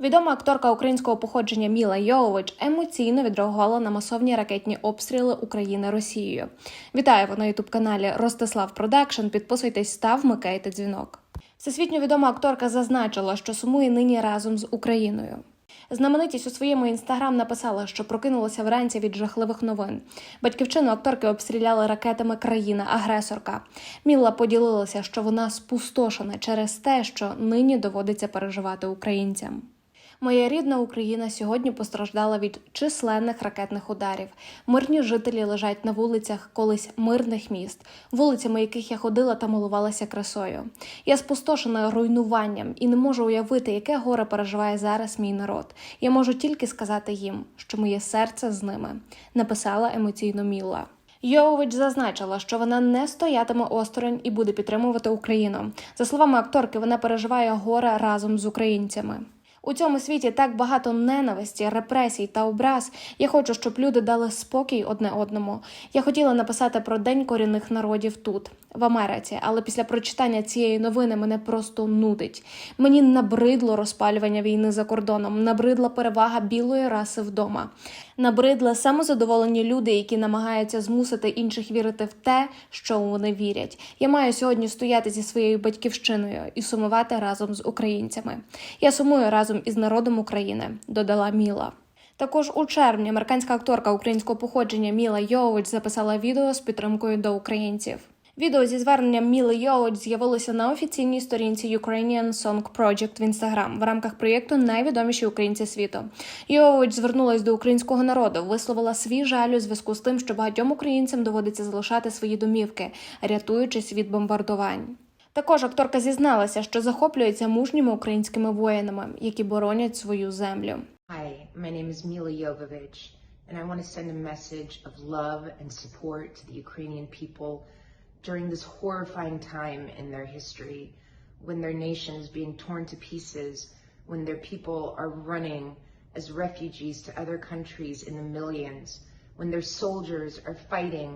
Відома акторка українського походження Міла Йовович емоційно відреагувала на масовні ракетні обстріли України Росією. Вітаю вона на ютуб-каналі Ростислав Продакшн. Підписуйтесь, та вмикайте дзвінок. Всесвітньо відома акторка зазначила, що сумує нині разом з Україною. Знаменитість у своєму інстаграм написала, що прокинулася вранці від жахливих новин. Батьківщину акторки обстріляли ракетами країна-агресорка. Мілла поділилася, що вона спустошена через те, що нині доводиться переживати українцям. Моя рідна Україна сьогодні постраждала від численних ракетних ударів. Мирні жителі лежать на вулицях колись мирних міст, вулицями яких я ходила та милувалася красою. Я спустошена руйнуванням і не можу уявити, яке горе переживає зараз мій народ. Я можу тільки сказати їм, що моє серце з ними, написала емоційно Мілла. Йовович зазначила, що вона не стоятиме осторонь і буде підтримувати Україну. За словами акторки, вона переживає горе разом з українцями. У цьому світі так багато ненависті, репресій та образ. Я хочу, щоб люди дали спокій одне одному. Я хотіла написати про День корінних народів тут, в Америці, але після прочитання цієї новини мене просто нудить. Мені набридло розпалювання війни за кордоном, набридла перевага білої раси вдома. Набридли самозадоволені люди, які намагаються змусити інших вірити в те, що вони вірять. Я маю сьогодні стояти зі своєю батьківщиною і сумувати разом з українцями. Я сумую разом із народом України, додала Міла. Також у червні американська акторка українського походження Міла Йович записала відео з підтримкою до українців. Відео зі зверненням Міли Йович з'явилося на офіційній сторінці Ukrainian Song Project в Instagram в рамках проєкту Найвідоміші українці світу. Йович звернулась до українського народу, висловила свій жаль у зв'язку з тим, що багатьом українцям доводиться залишати свої домівки, рятуючись від бомбардувань. Також акторка зізналася, що захоплюється мужніми українськими воїнами, які боронять свою землю. Hi, my name is Mila Jovovich, and I want to send a message of love and support to the Ukrainian people during this horrifying time in their history when their nation is being torn to pieces, when their people are running as refugees to other countries in the millions, when their soldiers are fighting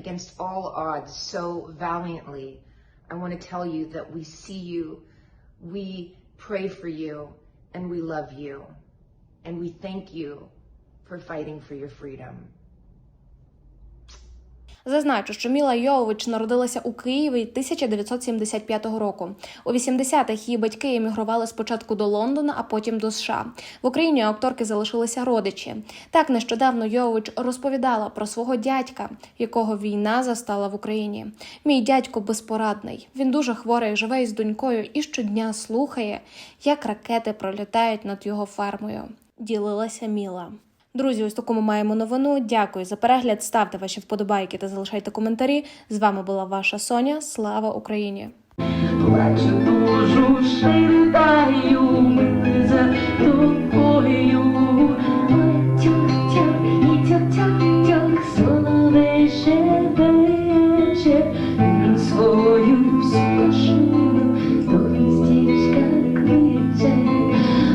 against all odds so valiantly. I want to tell you that we see you, we pray for you, and we love you. And we thank you for fighting for your freedom. Зазначу, що Міла Йовович народилася у Києві 1975 року. У 80-х її батьки емігрували спочатку до Лондона, а потім до США. В Україні акторки залишилися родичі. Так нещодавно Йовович розповідала про свого дядька, якого війна застала в Україні. Мій дядько безпорадний. Він дуже хворий, живе із донькою і щодня слухає, як ракети пролітають над його фермою. Ділилася Міла. Друзі, ось таку ми маємо новину. Дякую за перегляд. Ставте ваші вподобайки та залишайте коментарі. З вами була ваша Соня. Слава Україні! Плачу душу ширитаю, за тобою.